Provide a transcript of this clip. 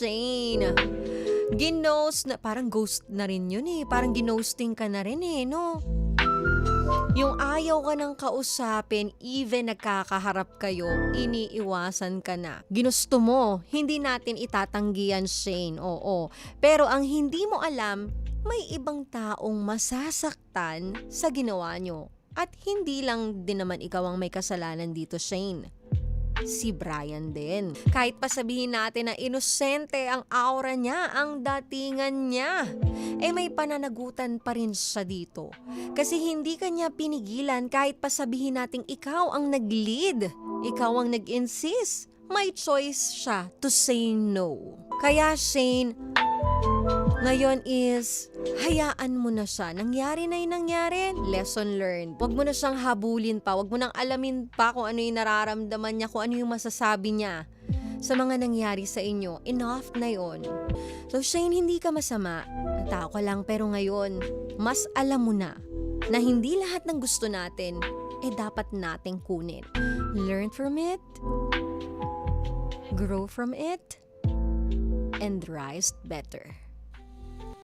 Shane. Ginost na, parang ghost na rin yun eh. Parang ginosting ka na rin eh, no? Yung ayaw ka nang kausapin, even nagkakaharap kayo, iniiwasan ka na. Ginusto mo, hindi natin itatanggihan, Shane, oo. Pero ang hindi mo alam, may ibang taong masasaktan sa ginawa nyo. At hindi lang din naman ikaw ang may kasalanan dito, Shane. Si Brian din. Kahit pa sabihin natin na inosente ang aura niya, ang datingan niya, eh may pananagutan pa rin siya dito. Kasi hindi kanya pinigilan kahit pa sabihin nating ikaw ang nag-lead, ikaw ang nag-insist. May choice siya to say no. Kaya Shane, ngayon is, hayaan mo na siya. Nangyari na yung nangyari, lesson learned. Huwag mo na siyang habulin pa. Huwag mo nang alamin pa kung ano yung nararamdaman niya, kung ano yung masasabi niya sa mga nangyari sa inyo. Enough na yon. So Shane, hindi ka masama. Tao ka lang pero ngayon, mas alam mo na na hindi lahat ng gusto natin eh dapat nating kunin. Learn from it, grow from it, and rise better.